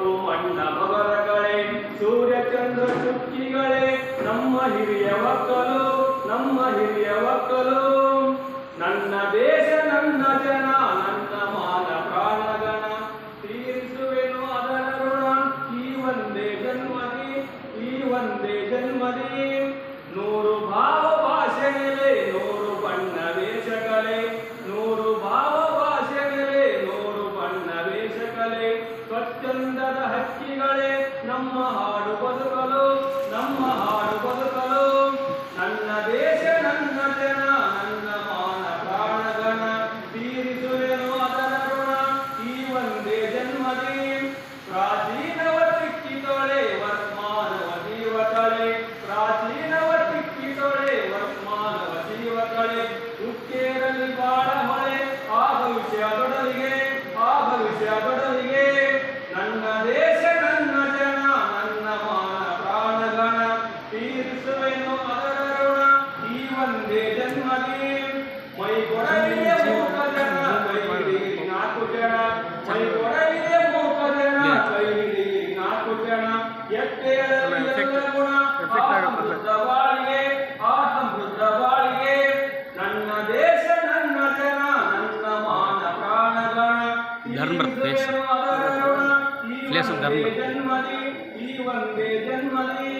ಕಪ್ಪು ಮಣ್ಣ ಸೂರ್ಯಚಂದ್ರ ಸೂರ್ಯ ಚಂದ್ರ ಚುಕ್ಕಿಗಳೇ ನಮ್ಮ ಹಿರಿಯ ಒಕ್ಕಲು ನಮ್ಮ ಹಿರಿಯ ಒಕ್ಕಲು ನನ್ನ ದೇಶ, ನನ್ನ ಜನ, ನನ್ನ ಮಾನ ಪ್ರಾಣಗಣ, ತೀರಿಸುವೆನು ಅದರ ಋಣ. ಈ ಒಂದೇ ಜನ್ಮದಿ, ಈ ಒಂದೇ ಜನ್ಮದಿ. ನೂರು ಭಾವ ಭಾಷೆಗಳೇ ನೂರು ಬಣ್ಣ ವೇಷಗಳೇ ನೂರು ಭಾವ ಭಾಷೆಗಳೇ ನೂರು ಬಣ್ಣ ವೇಷಗಳೇ ಸ್ವಚ್ಛಂದದ ಹಕ್ಕಿಗಳೇ ನಮ್ಮ ಹಾಡು ಬದುಕಲು, ನಮ್ಮ ಹಾಡು ಬದುಕಲು. ನನ್ನ ದೇಶ, ನನ್ನ ಜನ, ನನ್ನ ಮಾನ ಪ್ರಾಣಗಣ ತೀರಿಸುವೆನು ಅದರ ಋಣ, ಈ ಒಂದೇ ಜನ್ಮದಿ. ಪ್ರಾಚೀನವ ತಿಕ್ಕಿದೊಳೆ ವರ್ಮಾನವ ಜೀವಕಳೆ. ಪ್ರಾಚೀನವ ತಿಕ್ಕಿದೊಳೆ ವರ್ಮಾನವ ಜೀವಕಳೆ. ಉಕ್ಕೇರಲಿ ಬಾಳ ಹೊಳೆ ಆ ಭವಿಷ್ಯ ದೊಡಲಿಗೆ ಆ ಭವಿಷ್ಯ ದೊಡಲಿಗೆ ನನ್ನ ದೇಶ ನನ್ನ ಜನ ನನ್ನ ಮಾನ ಪ್ರಾಣಗಣ ತೀರಿಸುವೆನು ಅದರ ಋಣ ಈ ಒಂದೇ ಜನ್ಮದಿ ಮೈ ಕೊಡಲಿಯ ಮೂಕ ಜನ ಕೈ ಹಿಡಿಯಿರಿ ನಾಲ್ಕು ಜನ ಮೈ ಕೊಡಲಿಯ ಮೂಕ ಜನ ಕೈ ಹಿಡಿಯಿರಿ ನಾಲ್ಕು ಜನ ಎತ್ತೇಳಲಿ ಎಲ್ಲ ಗುಣ ಆ ಸಮೃದ್ಧ ಬಾಳಿಗೆ ಆ ಸಮೃದ್ಧ ಬಾಳಿಗೆ ನನ್ನ ದೇಶ ನನ್ನ ಜನ ನನ್ನ ಮಾನ ಪ್ರಾಣಗಣ ಧರ್ಮ of ಒಂದೇ ಧರ್ಮ. ಜನ್ಮದಿ ಈ ಒಂದೇ ಜನ್ಮದಿ.